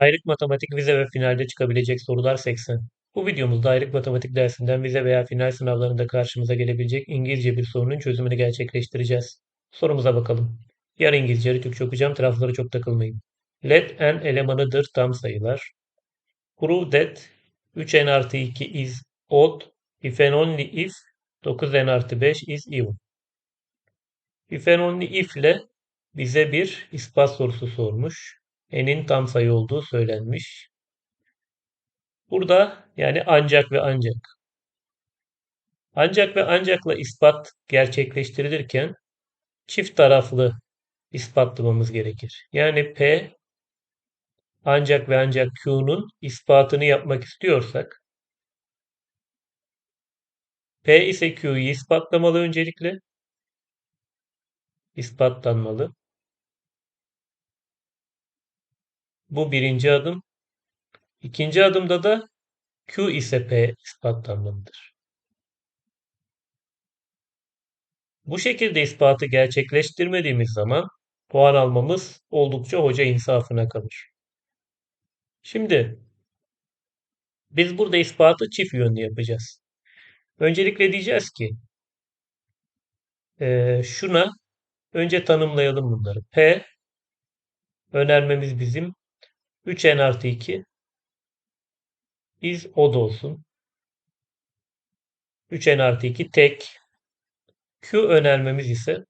Ayrık matematik vize ve finalde çıkabilecek sorular 80. Bu videomuzda ayrık matematik dersinden vize veya final sınavlarında karşımıza gelebilecek İngilizce bir sorunun çözümünü gerçekleştireceğiz. Sorumuza bakalım. Yarı İngilizce, yarı Türkçe okuyacağım. Taraflara çok takılmayın. Let n elemanıdır tam sayılar. Prove that 3n artı 2 is odd if and only if 9n artı 5 is even. If and only if ile bize bir ispat sorusu sormuş n'in tam sayı olduğu söylenmiş. Burada yani ancak ve ancak. Ancak ve ancakla ispat gerçekleştirilirken çift taraflı ispatlamamız gerekir. Yani P ancak ve ancak Q'nun ispatını yapmak istiyorsak P ise Q'yu ispatlamalı öncelikle. ispatlanmalı. Bu birinci adım. İkinci adımda da Q ise P ispatlanmalıdır. Bu şekilde ispatı gerçekleştirmediğimiz zaman puan almamız oldukça hoca insafına kalır. Şimdi biz burada ispatı çift yönlü yapacağız. Öncelikle diyeceğiz ki şuna önce tanımlayalım bunları. P önermemiz bizim 3n artı 2 is odd olsun. 3n artı 2 tek. Q önermemiz ise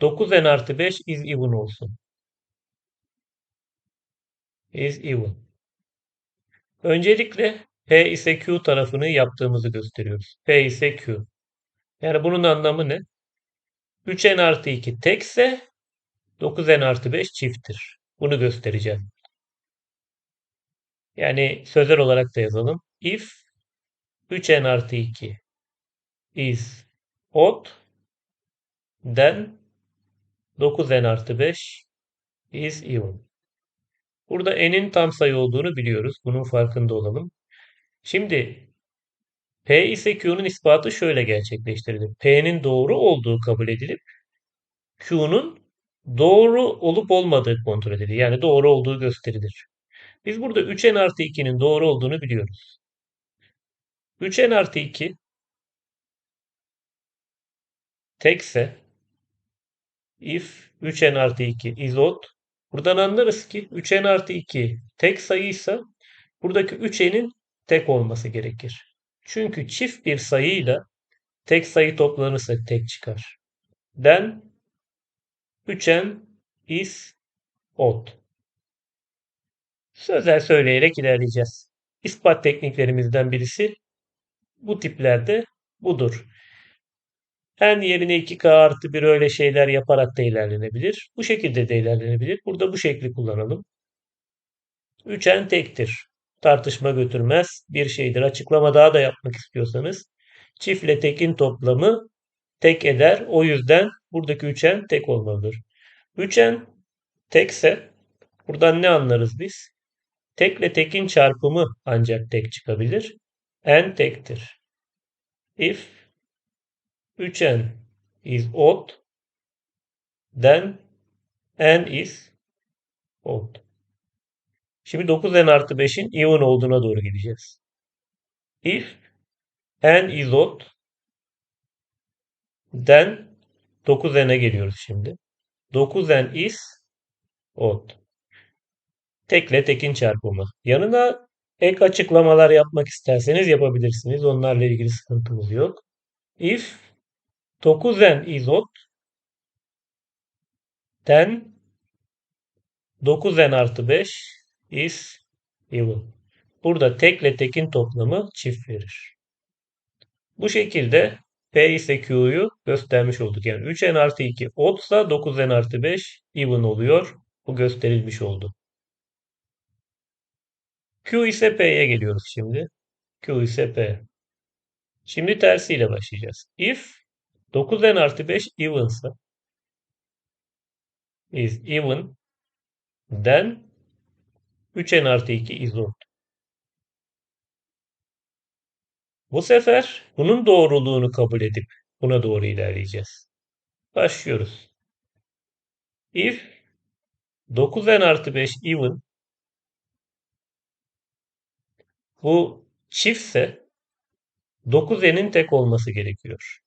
9n artı 5 is even olsun. Is even. Öncelikle P ise Q tarafını yaptığımızı gösteriyoruz. P ise Q. Yani bunun anlamı ne? 3n artı 2 tekse 9n artı 5 çifttir. Bunu göstereceğim. Yani sözel olarak da yazalım. If 3n artı 2 is odd then 9n artı 5 is even. Burada n'in tam sayı olduğunu biliyoruz. Bunun farkında olalım. Şimdi P ise Q'nun ispatı şöyle gerçekleştirilir. P'nin doğru olduğu kabul edilip Q'nun doğru olup olmadığı kontrol edilir. Yani doğru olduğu gösterilir. Biz burada 3n artı 2'nin doğru olduğunu biliyoruz. 3n artı 2 tekse if 3n artı 2 is odd buradan anlarız ki 3n artı 2 tek sayıysa buradaki 3n'in tek olması gerekir. Çünkü çift bir sayıyla tek sayı toplanırsa tek çıkar. Then 3n is odd. Sözel söyleyerek ilerleyeceğiz. İspat tekniklerimizden birisi bu tiplerde budur. En yerine 2K artı bir öyle şeyler yaparak da ilerlenebilir. Bu şekilde de ilerlenebilir. Burada bu şekli kullanalım. 3n tektir. Tartışma götürmez bir şeydir. Açıklama daha da yapmak istiyorsanız çiftle tekin toplamı tek eder. O yüzden buradaki 3n tek olmalıdır. 3n tekse buradan ne anlarız biz? Tekle tekin çarpımı ancak tek çıkabilir. n tektir. If 3n is odd then n is odd. Şimdi 9n artı 5'in even olduğuna doğru gideceğiz. If n is odd then 9n'e geliyoruz şimdi. 9n is odd. Tekle tekin çarpımı. Yanına ek açıklamalar yapmak isterseniz yapabilirsiniz. Onlarla ilgili sıkıntımız yok. If 9n is odd then 9n artı 5 is even. Burada tekle tekin toplamı çift verir. Bu şekilde P ise Q'yu göstermiş olduk. Yani 3n artı 2 oddsa 9n artı 5 even oluyor. Bu gösterilmiş oldu. Q ise P'ye geliyoruz şimdi. Q ise P. Şimdi tersiyle başlayacağız. If 9n artı 5 evensa is even then 3n artı 2 is odd. Bu sefer bunun doğruluğunu kabul edip buna doğru ilerleyeceğiz. Başlıyoruz. If 9n artı 5 even Bu çiftse 9n'in tek olması gerekiyor.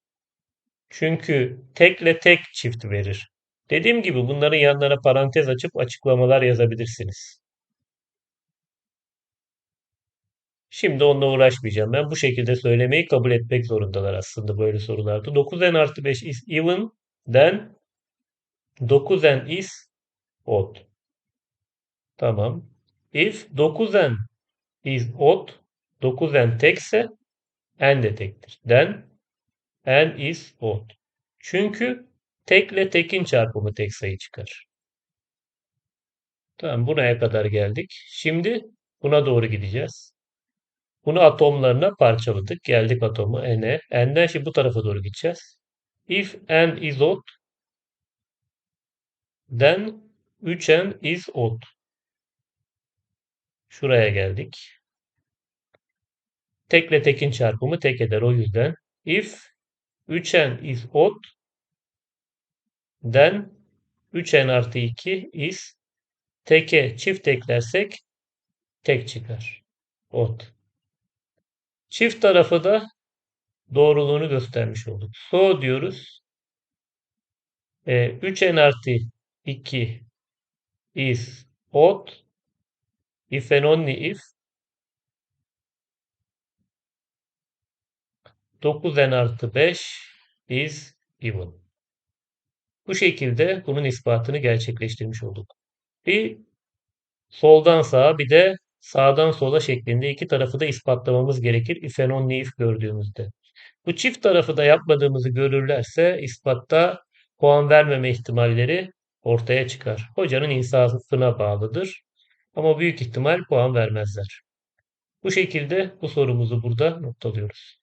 Çünkü tekle tek çift verir. Dediğim gibi bunların yanlarına parantez açıp açıklamalar yazabilirsiniz. Şimdi onunla uğraşmayacağım. Ben bu şekilde söylemeyi kabul etmek zorundalar aslında böyle sorularda. 9n artı 5 is even then 9n is odd. Tamam. If 9n is odd, 9n tekse n de tektir. Then n is odd. Çünkü tekle tekin çarpımı tek sayı çıkar. Tamam buraya kadar geldik. Şimdi buna doğru gideceğiz. Bunu atomlarına parçaladık. Geldik atomu n'e. N'den şimdi bu tarafa doğru gideceğiz. If n is odd then 3n is odd. Şuraya geldik. Tekle tekin çarpımı tek eder. O yüzden if 3n is odd then 3n artı 2 is teke çift eklersek tek çıkar. Odd. Çift tarafı da doğruluğunu göstermiş olduk. So diyoruz. E, 3n artı 2 is odd if and only if 9n artı 5 is even. Bu şekilde bunun ispatını gerçekleştirmiş olduk. Bir soldan sağa bir de sağdan sola şeklinde iki tarafı da ispatlamamız gerekir. If and only if gördüğümüzde. Bu çift tarafı da yapmadığımızı görürlerse ispatta puan vermeme ihtimalleri ortaya çıkar. Hocanın insafına bağlıdır. Ama büyük ihtimal puan vermezler. Bu şekilde bu sorumuzu burada noktalıyoruz.